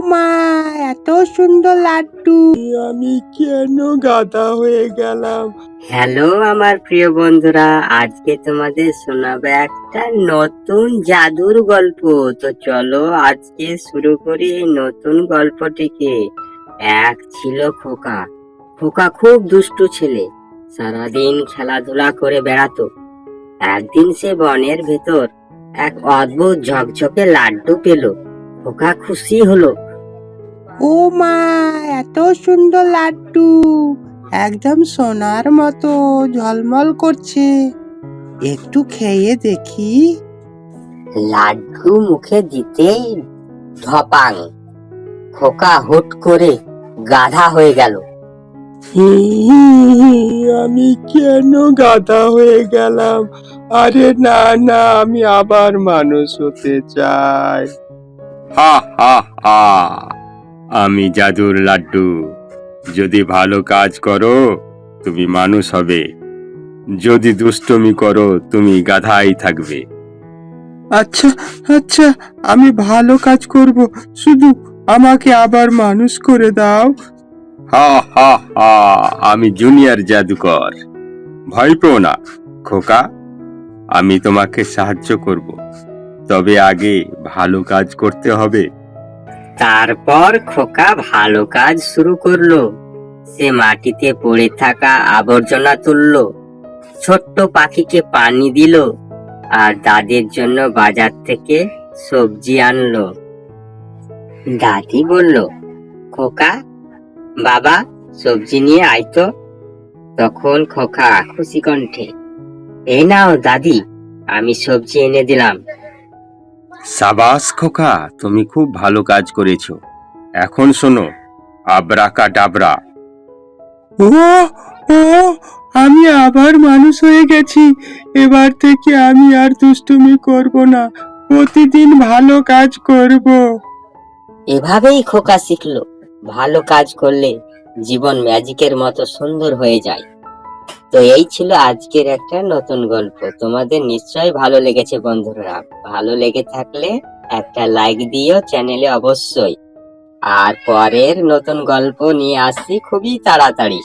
মা এত সুন্দর লাড্ডু। আমি কেন গাধা হয়ে গেলাম? হ্যালো আমার প্রিয় বন্ধুরা আজকে তোমাদের শোনাবে একটা নতুন জাদুর গল্প। তো চলো আজকে শুরু করি এই নতুন গল্পটিকে। এক ছিল খোকা। খোকা খুব দুষ্টু ছেলে। সারাদিন খেলাধুলা করে বেড়াতো। একদিন সে বনের ভেতর এক অদ্ভুত ঝকঝকে লাড্ডু পেল। খোকা খুশি হলো। ও মা এত সুন্দর লাড্ডু। একদম সোনার মতো ঝলমল করছে। একটু খেয়ে দেখি। লাড্ডু মুখে দিতেই ধপাং। খোকা হুট করে গাধা হয়ে গেল। আমি কেন গাধা হয়ে গেলাম? আরে না না আমি আবার মানুষ হতে চাই। হা হা হা। আমি জাদুর লাড্ডু। যদি ভালো কাজ করো তুমি মানুষ হবে। যদি দুষ্টমি করো তুমি গাধাই থাকবে। আচ্ছা আচ্ছা আমি ভালো কাজ করব। শুধু আমাকে আবার মানুষ করে দাও। হা হা হা আমি জুনিয়র জাদুকর। ভয় পেও না খোকা। আমি তোমাকে সাহায্য করব। তবে আগে ভালো কাজ করতে হবে। তারপর খোকা ভালো কাজ শুরু করল। সে মাটিতে পড়ে থাকা আবর্জনা তুললো, ছোট্ট পাখিকে পানি দিল আর দাদির জন্য বাজার থেকে সবজি আনলো। দাদি বলল, খোকা, বাবা, সবজি নিয়ে আইতো তখন খোকা খুশি কণ্ঠে এ নাও দাদি, আমি সবজি এনে দিলাম। সাবাস খোকা তুমি খুব ভালো কাজ করেছ। এখন শোনো আবরাকা ডাবরা ও ও আমি আবার মানুষ হয়ে গেছি। এবার থেকে আমি আর দুষ্টুমি করব না প্রতিদিন ভালো কাজ করব। এভাবেই খোকা শিখলো ভালো কাজ করলে জীবন ম্যাজিকের মতো সুন্দর হয়ে যায়। তো এই ছিল আজকের একটা নতুন গল্প। তোমাদের নিশ্চয়ই ভালো লেগেছে বন্ধুরা। ভালো লেগে থাকলে একটা লাইক দিও চ্যানেলে অবশ্যই। আর পরের নতুন গল্প নিয়ে আসছি খুবই তাড়াতাড়ি।